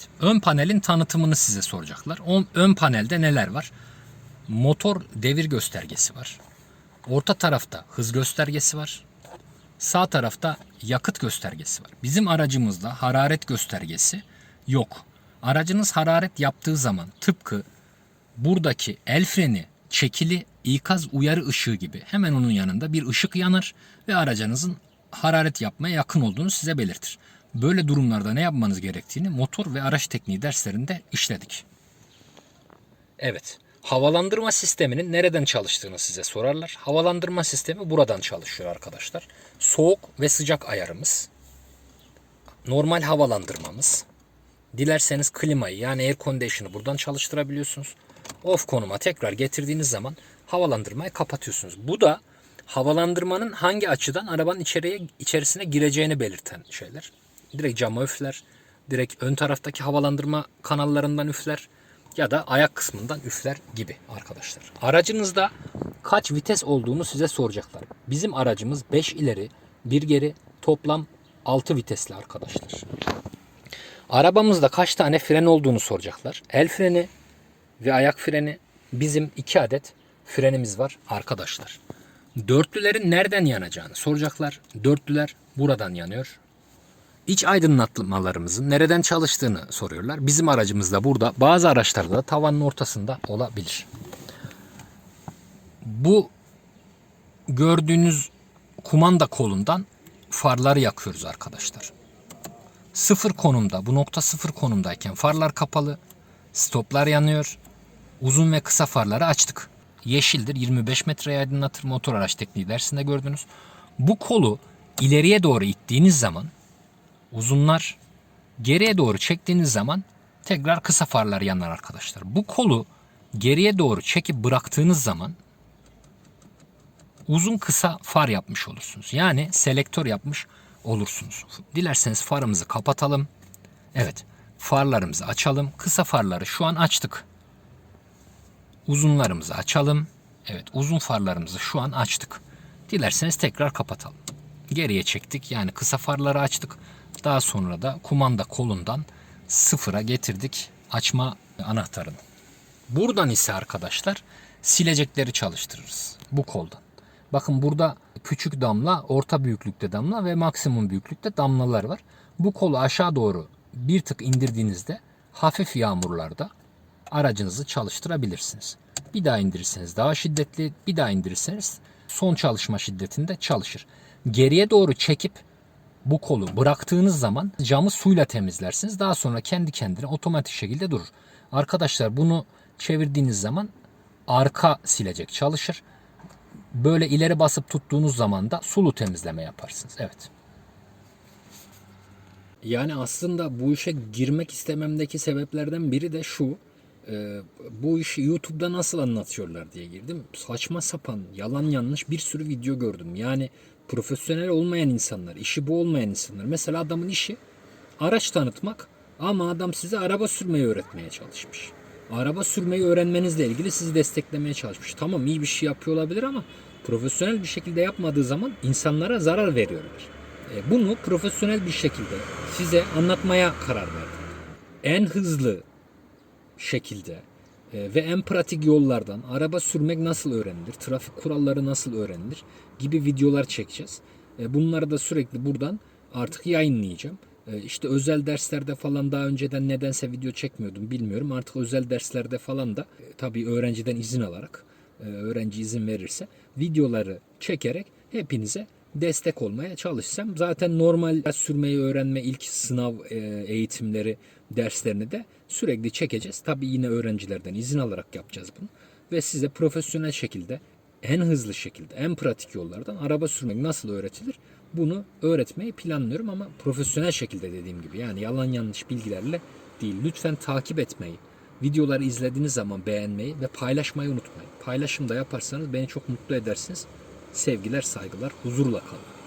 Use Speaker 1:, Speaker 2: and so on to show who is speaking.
Speaker 1: Evet. Ön panelin tanıtımını size soracaklar. O ön panelde neler var? Motor devir göstergesi var. Orta tarafta hız göstergesi var. Sağ tarafta yakıt göstergesi var. Bizim aracımızda hararet göstergesi yok. Aracınız hararet yaptığı zaman tıpkı buradaki el freni çekili ikaz uyarı ışığı gibi hemen onun yanında bir ışık yanır ve aracınızın hararet yapmaya yakın olduğunu size belirtir. Böyle durumlarda ne yapmanız gerektiğini motor ve araç tekniği derslerinde işledik. Evet. Havalandırma sisteminin nereden çalıştığını size sorarlar. Havalandırma sistemi buradan çalışıyor arkadaşlar. Soğuk ve sıcak ayarımız. Normal havalandırmamız. Dilerseniz klimayı yani air condition'ı buradan çalıştırabiliyorsunuz. Off konuma tekrar getirdiğiniz zaman havalandırmayı kapatıyorsunuz. Bu da havalandırmanın hangi açıdan arabanın içeriye içerisine gireceğini belirten şeyler. Direkt cama üfler, direkt ön taraftaki havalandırma kanallarından üfler ya da ayak kısmından üfler gibi arkadaşlar. Aracınızda kaç vites olduğunu size soracaklar. Bizim aracımız 5 ileri, 1 geri, toplam 6 vitesli arkadaşlar. Arabamızda kaç tane fren olduğunu soracaklar. El freni ve ayak freni bizim 2 adet frenimiz var arkadaşlar. Dörtlülerin nereden yanacağını soracaklar. Dörtlüler buradan yanıyor. İç aydınlatmalarımızın nereden çalıştığını soruyorlar. Bizim aracımız da burada. Bazı araçlarda da tavanın ortasında olabilir. Bu gördüğünüz kumanda kolundan farları yakıyoruz arkadaşlar. Sıfır konumda, bu nokta sıfır konumdayken farlar kapalı, stoplar yanıyor. Uzun ve kısa farları açtık. Yeşildir, 25 metreye aydınlatır motor araç tekniği dersinde gördünüz. Bu kolu ileriye doğru ittiğiniz zaman uzunlar geriye doğru çektiğiniz zaman tekrar kısa farlar yanar arkadaşlar. Bu kolu geriye doğru çekip bıraktığınız zaman uzun kısa far yapmış olursunuz. Yani selektör yapmış olursunuz. Dilerseniz farımızı kapatalım. Evet farlarımızı açalım. Kısa farları şu an açtık. Uzunlarımızı açalım. Evet uzun farlarımızı şu an açtık. Dilerseniz tekrar kapatalım. Geriye çektik yani kısa farları açtık. Daha sonra da kumanda kolundan sıfıra getirdik açma anahtarını. Buradan ise arkadaşlar silecekleri çalıştırırız bu koldan. Bakın burada küçük damla, orta büyüklükte damla ve maksimum büyüklükte damlalar var. Bu kolu aşağı doğru bir tık indirdiğinizde hafif yağmurlarda aracınızı çalıştırabilirsiniz. Bir daha indirirseniz daha şiddetli, bir daha indirirseniz son çalışma şiddetinde çalışır. Geriye doğru çekip bu kolu bıraktığınız zaman camı suyla temizlersiniz. Daha sonra kendi kendine otomatik şekilde durur. Arkadaşlar bunu çevirdiğiniz zaman arka silecek çalışır. Böyle ileri basıp tuttuğunuz zaman da sulu temizleme yaparsınız. Evet. Yani aslında bu işe girmek istememdeki sebeplerden biri de şu. E, bu işi YouTube'da nasıl anlatıyorlar diye girdim. Saçma sapan, yalan yanlış bir sürü video gördüm. Yani profesyonel olmayan insanlar, işi bu olmayan insanlar. Mesela adamın işi araç tanıtmak ama adam size araba sürmeyi öğretmeye çalışmış. Araba sürmeyi öğrenmenizle ilgili sizi desteklemeye çalışmış. Tamam iyi bir şey yapıyor olabilir ama profesyonel bir şekilde yapmadığı zaman insanlara zarar veriyorlar. E, Bunu profesyonel bir şekilde size anlatmaya karar verdim. En hızlı şekilde e, ve en pratik yollardan araba sürmek nasıl öğrenilir, trafik kuralları nasıl öğrenilir gibi videolar çekeceğiz. E, Bunları da sürekli buradan artık yayınlayacağım. E, İşte özel derslerde falan daha önceden nedense video çekmiyordum bilmiyorum. Artık özel derslerde falan da e, tabii öğrenciden izin alarak öğrenci izin verirse videoları çekerek hepinize destek olmaya çalışsam zaten normal sürmeyi öğrenme ilk sınav e, eğitimleri derslerini de sürekli çekeceğiz. Tabii yine öğrencilerden izin alarak yapacağız bunu ve size profesyonel şekilde en hızlı şekilde en pratik yollardan araba sürmek nasıl öğretilir bunu öğretmeyi planlıyorum ama profesyonel şekilde dediğim gibi yani yalan yanlış bilgilerle değil. Lütfen takip etmeyi, videoları izlediğiniz zaman beğenmeyi ve paylaşmayı unutmayın. Paylaşım da yaparsanız beni çok mutlu edersiniz. Sevgiler, saygılar, huzurla kalın.